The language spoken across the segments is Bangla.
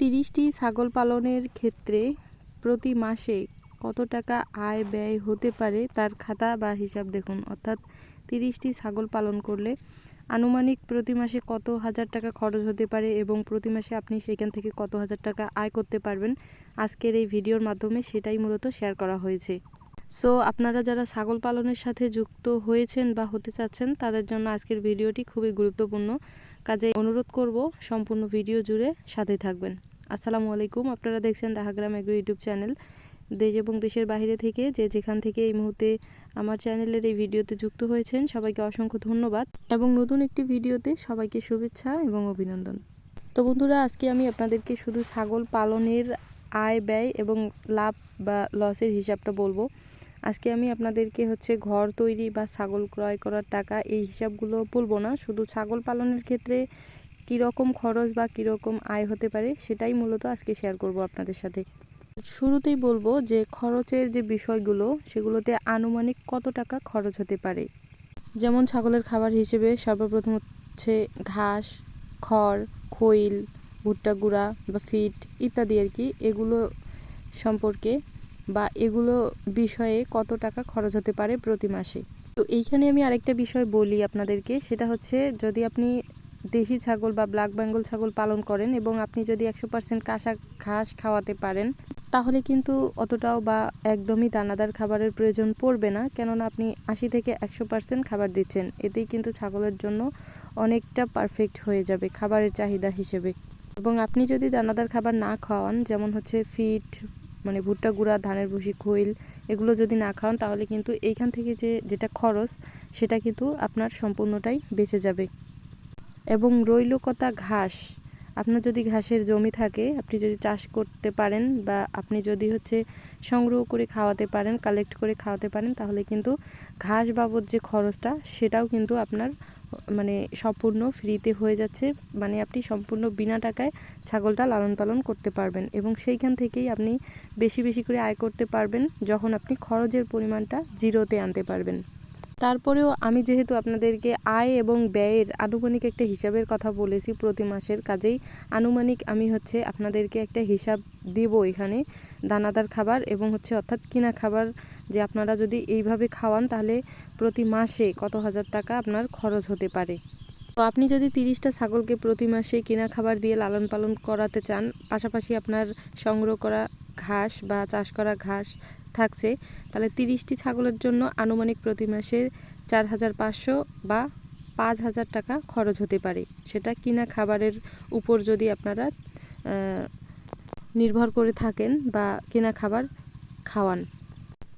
তিরিশটি ছাগল পালনের ক্ষেত্রে প্রতি মাসে কত টাকা আয় ব্যয় হতে পারে তার খাতা বা হিসাব দেখুন। অর্থাৎ তিরিশটি ছাগল পালন করলে আনুমানিক প্রতি মাসে কত হাজার টাকা খরচ হতে পারে এবং প্রতি মাসে আপনি সেখান থেকে কত হাজার টাকা আয় করতে পারবেন। আজকের এই ভিডিওর মাধ্যমে সেটাই মূলত শেয়ার করা হয়েছে। সো, আপনারা যারা ছাগল পালনের সাথে যুক্ত হয়েছেন বা হতে চাচ্ছেন, তাদের জন্য আজকের ভিডিওটি খুবই গুরুত্বপূর্ণ। কাজে অনুরোধ করব সম্পূর্ণ ভিডিও জুড়ে সাথে থাকবেন। আসসালামু আলাইকুম, আপনারা দেখছেন দাহাগ্রাম এগ্রো ইউটিউব চ্যানেল। দেশ এবং দেশের বাইরে থেকে যে যেখান থেকে এই মুহূর্তে আমার চ্যানেলের এই ভিডিওতে যুক্ত হয়েছেন, সবাইকে অসংখ্য ধন্যবাদ এবং নতুন একটি ভিডিওতে সবাইকে শুভেচ্ছা এবং অভিনন্দন। তো বন্ধুরা, আজকে আমি আপনাদেরকে শুধু ছাগল পালনের আয় ব্যয় এবং লাভ বা লসের হিসাবটা বলব। আজকে আমি আপনাদেরকে হচ্ছে ঘর তৈরি বা ছাগল ক্রয় করার টাকা এই হিসাবগুলো বলব না। শুধু ছাগল পালনের ক্ষেত্রে কীরকম খরচ বা কীরকম আয় হতে পারে সেটাই মূলত আজকে শেয়ার করব আপনাদের সাথে। শুরুতেই বলব যে খরচের যে বিষয়গুলো, সেগুলোতে আনুমানিক কত টাকা খরচ হতে পারে? যেমন ছাগলের খাবার হিসেবে সর্বপ্রথম হচ্ছে ঘাস, খড়, খৈল, ভুট্টা গুঁড়া বা ফিট ইত্যাদি আর কি। এগুলো সম্পর্কে বা এগুলো বিষয়ে কত টাকা খরচ হতে পারে প্রতি মাসে? তো এইখানে আমি আরেকটা বিষয় বলি আপনাদেরকে, সেটা হচ্ছে যদি আপনি দেশি ছাগল বা ব্ল্যাক বেঙ্গল ছাগল পালন করেন এবং আপনি যদি একশো পার্সেন্ট কাঁসা ঘাস খাওয়াতে পারেন, তাহলে কিন্তু অতটাও বা একদমই দানাদার খাবারের প্রয়োজন পড়বে না। কেননা আপনি আশি থেকে একশো পার্সেন্ট খাবার দিচ্ছেন, এতেই কিন্তু ছাগলের জন্য অনেকটা পারফেক্ট হয়ে যাবে খাবারের চাহিদা হিসেবে। এবং আপনি যদি দানাদার খাবার না খাওয়ান, যেমন হচ্ছে ফিট মানে ভুট্টা গুঁড়া, ধানের ভুসি, খৈল এগুলো যদি না খাওয়ান, তাহলে কিন্তু এইখান থেকে যে, যেটা খরচ, সেটা কিন্তু আপনার সম্পূর্ণটাই বেঁচে যাবে। এবং রইল কথা ঘাস। আপনার যদি ঘাসের জমি থাকে, আপনি যদি চাষ করতে পারেন বা আপনি যদি হচ্ছে সংগ্রহ করে খাওয়াতে পারেন কালেক্ট করে খাওয়াতে পারেন, তাহলে কিন্তু ঘাস বাবদ যে খরচটা, সেটাও কিন্তু আপনার মানে সম্পূর্ণ ফ্রিতে হয়ে যাচ্ছে। মানে আপনি সম্পূর্ণ বিনা টাকায় ছাগলটা লালন পালন করতে পারবেন এবং সেইখান থেকেই আপনি বেশি বেশি করে আয় করতে পারবেন যখন আপনি খরচের পরিমাণটা জিরোতে আনতে পারবেন। তারপরেও আমি যেহেতু আপনাদেরকে আয় এবং ব্যয়ের আনুমানিক একটা হিসাবের কথা বলেছি প্রতি মাসের কাজেই, আনুমানিক আমি হচ্ছে আপনাদেরকে একটা হিসাব দেব এখানে দানাদার খাবার এবং হচ্ছে অর্থাৎ কিনা খাবার যে আপনারা যদি এইভাবে খাওয়ান তাহলে প্রতি মাসে কত হাজার টাকা আপনার খরচ হতে পারে। তো আপনি যদি তিরিশটা ছাগলকে প্রতি মাসে কিনা খাবার দিয়ে লালন পালন করাতে চান, পাশাপাশি আপনার সংগ্রহ করা ঘাস বা চাষ করা ঘাস থাকছে, তাহলে তিরিশটি ছাগলের জন্য আনুমানিক প্রতি মাসে চার হাজার পাঁচশো বা পাঁচ হাজার টাকা খরচ হতে পারে। সেটা কিনা খাবারের উপর যদি আপনারা নির্ভর করে থাকেন বা কেনা খাবার খাওয়ান।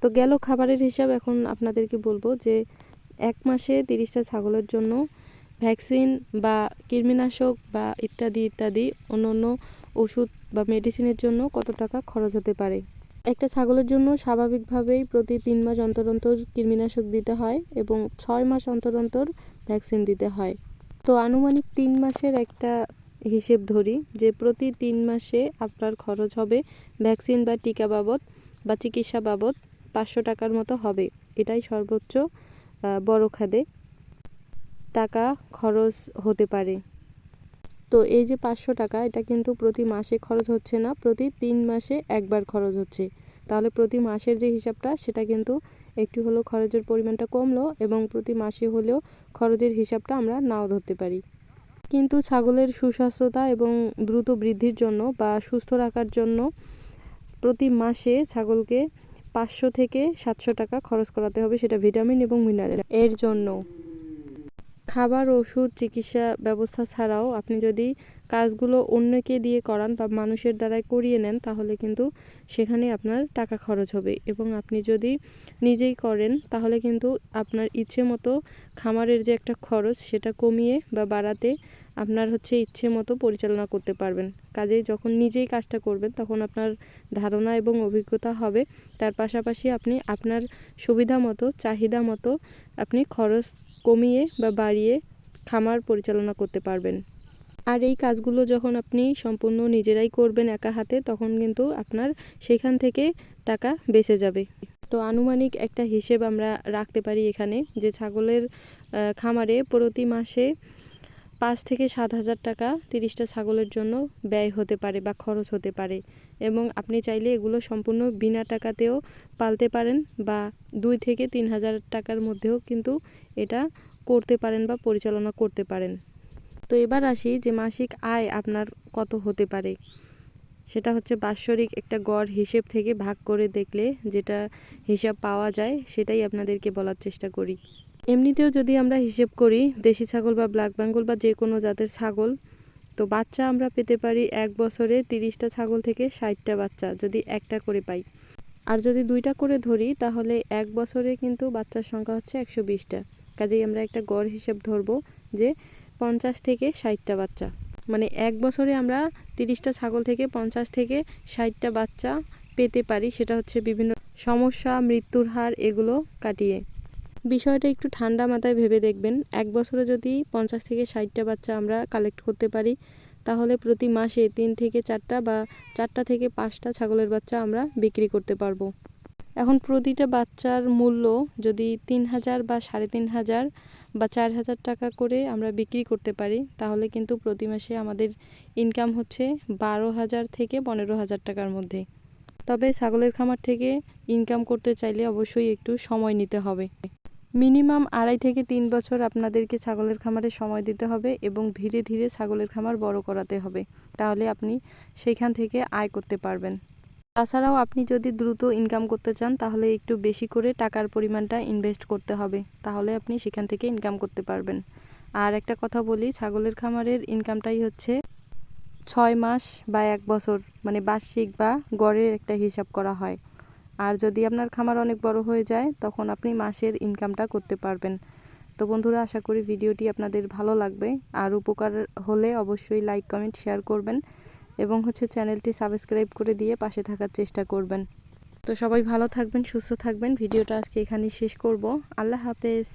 তো গেল খাবারের হিসাব এখন আপনাদেরকে বলব যে এক মাসে তিরিশটা ছাগলের জন্য ভ্যাকসিন বা কৃমিনাশক বা ইত্যাদি ইত্যাদি অন্য অন্য ওষুধ বা মেডিসিনের জন্য কত টাকা খরচ হতে পারে? একটা ছাগলের জন্য স্বাভাবিকভাবেই প্রতি তিন মাস অন্তর অন্তর কৃমিনাশক দিতে হয় এবং ছয় মাস অন্তর অন্তর ভ্যাকসিন দিতে হয়। তো আনুমানিক তিন মাসের একটা হিসেব ধরি যে প্রতি তিন মাসে আপনার খরচ হবে ভ্যাকসিন বা টিকা বাবদ বা চিকিৎসা বাবদ পাঁচশো টাকার মতো হবে। এটাই সর্বোচ্চ বড় খাদে টাকা খরচ হতে পারে। তো এই যে পাঁচশো টাকা, এটা কিন্তু প্রতি মাসে খরচ হচ্ছে না, প্রতি তিন মাসে একবার খরচ হচ্ছে। তাহলে প্রতি মাসের যে হিসাবটা, সেটা কিন্তু একটু হলেও খরচের পরিমাণটা কমলো এবং প্রতি মাসে হলেও খরচের হিসাবটা আমরা নাও ধরতে পারি। কিন্তু ছাগলের সুস্বাস্থ্যতা এবং দ্রুত বৃদ্ধির জন্য বা সুস্থ রাখার জন্য প্রতি মাসে ছাগলকে পাঁচশো থেকে সাতশো টাকা খরচ করাতে হবে, সেটা ভিটামিন এবং মিনারেল। এর জন্য খাবার, ওষুধ, চিকিৎসা ব্যবস্থা ছাড়াও আপনি যদি কাজগুলো অন্যকে দিয়ে করান বা মানুষের দ্বারাই করিয়ে নেন, তাহলে কিন্তু সেখানে আপনার টাকা খরচ হবে। এবং আপনি যদি নিজেই করেন, তাহলে কিন্তু আপনার ইচ্ছে মতো খামারের যে একটা খরচ, সেটা কমিয়ে বা বাড়াতে আপনার হচ্ছে ইচ্ছে মতো পরিচালনা করতে পারবেন। কাজেই যখন নিজেই কাজটা করবেন, তখন আপনার ধারণা এবং অভিজ্ঞতা হবে। তার পাশাপাশি আপনি আপনার সুবিধা মতো, চাহিদা মতো আপনি খরচ কমিয়ে বা বাড়িয়ে খামার পরিচালনা করতে পারবেন। আর এই কাজগুলো যখন আপনি সম্পূর্ণ নিজেরাই করবেন একা হাতে, তখন কিন্তু আপনার সেখান থেকে টাকা বেঁচে যাবে। তো আনুমানিক একটা হিসেব আমরা রাখতে পারি এখানে যে ছাগলের খামারে প্রতি মাসে পাঁচ থেকে সাত হাজার টাকা তিরিশটা ছাগলের জন্য ব্যয় হতে পারে বা খরচ হতে পারে এবং আপনি চাইলে এগুলো সম্পূর্ণ বিনা টাকাতেও পালতে পারেন বা দুই থেকে তিন হাজার টাকার মধ্যেও কিন্তু এটা করতে পারেন বা পরিচালনা করতে পারেন। তো এবার আসি যে মাসিক আয় আপনার কত হতে পারে। সেটা হচ্ছে বাৎসরিক একটা গড় হিসেব থেকে ভাগ করে দেখলে যেটা হিসাব পাওয়া যায় সেটাই আপনাদেরকে বলার চেষ্টা করি। এমনিতেও যদি আমরা হিসেব করি, দেশি ছাগল বা ব্ল্যাক বেঙ্গল বা যে কোনো জাতের ছাগল, তো বাচ্চা আমরা পেতে পারি এক বছরে তিরিশটা ছাগল থেকে ষাটটা বাচ্চা যদি একটা করে পাই। আর যদি দুইটা করে ধরি, তাহলে এক বছরে কিন্তু বাচ্চার সংখ্যা হচ্ছে একশো বিশটা। কাজেই আমরা একটা গড় হিসেব ধরবো যে পঞ্চাশ থেকে ষাটটা বাচ্চা। মানে এক বছরে আমরা তিরিশটা ছাগল থেকে পঞ্চাশ থেকে ষাটটা বাচ্চা পেতে পারি, সেটা হচ্ছে বিভিন্ন সমস্যা, মৃত্যুর হার, এগুলো কাটিয়ে। বিষয়টা একটু ঠান্ডা মাথায় ভেবে দেখবেন। এক বছরে যদি পঞ্চাশ থেকে ষাটটা বাচ্চা আমরা কালেক্ট করতে পারি, তাহলে প্রতি মাসে তিন থেকে চারটা বা চারটা থেকে পাঁচটা ছাগলের বাচ্চা আমরা বিক্রি করতে পারব। এখন প্রতিটা বাচ্চার মূল্য যদি তিন হাজার বা সাড়ে তিন হাজার বা চার হাজার টাকা করে আমরা বিক্রি করতে পারি, তাহলে কিন্তু প্রতি মাসে আমাদের ইনকাম হচ্ছে বারো হাজার থেকে পনেরো হাজার টাকার মধ্যে। তবে ছাগলের খামার থেকে ইনকাম করতে চাইলে অবশ্যই একটু সময় নিতে হবে। মিনিমাম আড়াই থেকে তিন বছর আপনাদেরকে ছাগলের খামারে সময় দিতে হবে এবং ধীরে ধীরে ছাগলের খামার বড় করাতে হবে। তাহলে আপনি সেইখান থেকে আয় করতে পারবেন। তাছাড়াও আপনি যদি দ্রুত ইনকাম করতে চান, তাহলে একটু বেশি করে টাকার পরিমাণটা ইনভেস্ট করতে হবে। তাহলে আপনি সেখান থেকে ইনকাম করতে পারবেন। আর একটা কথা বলি, ছাগলের খামারের ইনকামটাই হচ্ছে ছয় মাস বা এক বছর মানে বার্ষিক বা গড়ের একটা হিসাব করা হয়। আর যদি আপনার খামার অনেক বড় হয়ে যায়, তখন আপনি মাসের ইনকামটা করতে পারবেন। তো বন্ধুরা, আশা করি ভিডিওটি আপনাদের ভালো লাগবে। আর উপকার হলে অবশ্যই লাইক কমেন্ট শেয়ার করবেন এবং হচ্ছে চ্যানেলটি সাবস্ক্রাইব করে দিয়ে পাশে থাকার চেষ্টা করবেন। তো সবাই ভালো থাকবেন, সুস্থ থাকবেন। ভিডিওটা আজকে এখানেই শেষ করব। আল্লাহ হাফেজ।